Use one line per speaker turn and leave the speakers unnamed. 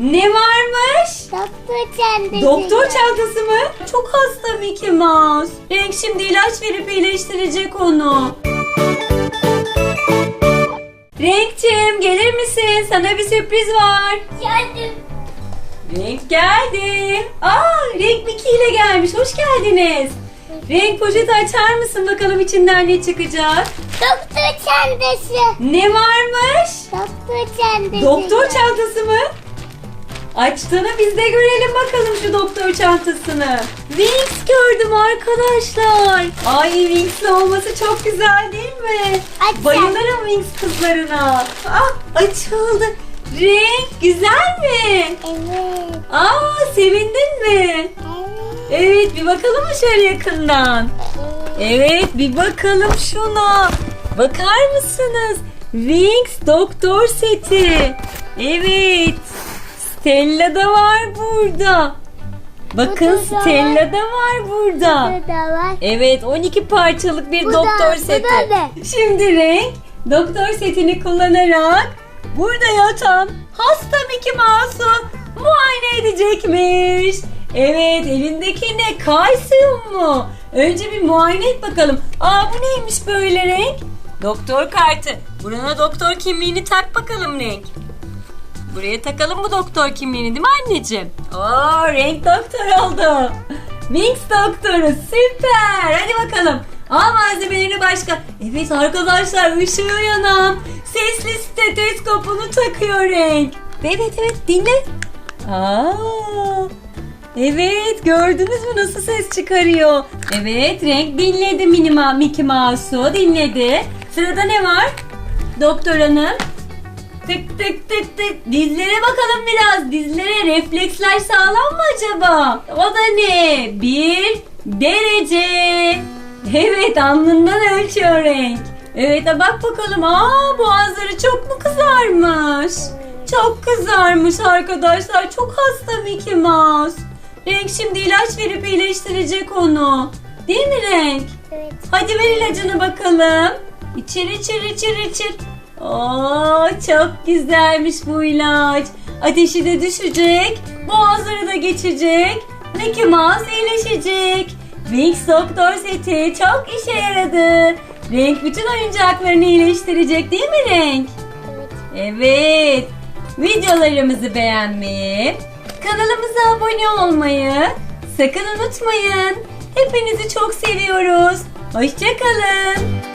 Ne varmış?
Doktor çantası.
Doktor çantası mı? Çok hasta Mickey Mouse. Renk şimdi ilaç verip iyileştirecek onu. Renkçim gelir misin? Sana bir sürpriz var.
Geldim.
Renk geldi. Aa, Renk Mickey ile gelmiş. Hoş geldiniz. Renk poşeti açar mısın bakalım içinden ne çıkacak?
Doktor çantası.
Ne varmış?
Doktor çantası.
Doktor çantası mı? Açtığını biz de görelim bakalım şu doktor çantasını. Wings gördüm arkadaşlar. Ay Wings'li olması çok güzel değil mi?
Aç
Bayılırım Wings kızlarına. Ah açıldı. Renk güzel mi?
Evet.
Aa sevindin mi?
Evet.
Evet bir bakalım mı şöyle yakından? Evet bir bakalım şuna. Bakar mısınız? Wings doktor seti. Evet. Stella da var burada. Bakın
da var.
Stella da var burada.
Burada var.
Evet 12 parçalık bir
Bu da,
doktor
bu
seti.
da ne?
Şimdi renk doktor setini kullanarak burada yatan hasta Mickey Mouse'u muayene edecekmiş. Evet elindeki ne? Kalsiyum mu? Önce bir muayene et bakalım. Aa bu neymiş böyle renk? Doktor kartı. Burana doktor kimliğini tak bakalım renk. Buraya takalım bu doktor kimliğini değil mi anneciğim? Oo renk doktor oldu. Wings doktoru süper. Hadi bakalım. Al malzemelerini başka. Evet arkadaşlar ışığı yanan sesli steteskopunu takıyor renk. Evet evet dinle. Aa, evet gördünüz mü nasıl ses çıkarıyor? Evet renk dinledi Minima Mickey Mouse'u dinledi. Sırada ne var? Doktor hanım. Tık tık tık tık. Dizlere bakalım biraz. Dizlere refleksler sağlam mı acaba? O da ne? Bir derece. Evet alnından ölçüyor renk. Evet bak bakalım. Aa boğazları çok mu kızarmış? Çok kızarmış arkadaşlar. Çok hasta Mickey Mouse. Renk şimdi ilaç verip iyileştirecek onu. Değil mi Renk?
Evet.
Hadi ver ilacını bakalım. İçir içir içir içir. Oo çok güzelmiş bu ilaç. Ateşi de düşecek. Boğazları da geçecek. Mickey Mouse iyileşecek. Wings Doktor seti çok işe yaradı. Renk bütün oyuncaklarını iyileştirecek değil mi Renk? Evet. Videolarımızı beğenmeyi, kanalımıza abone olmayı sakın unutmayın. Hepinizi çok seviyoruz. Hoşçakalın.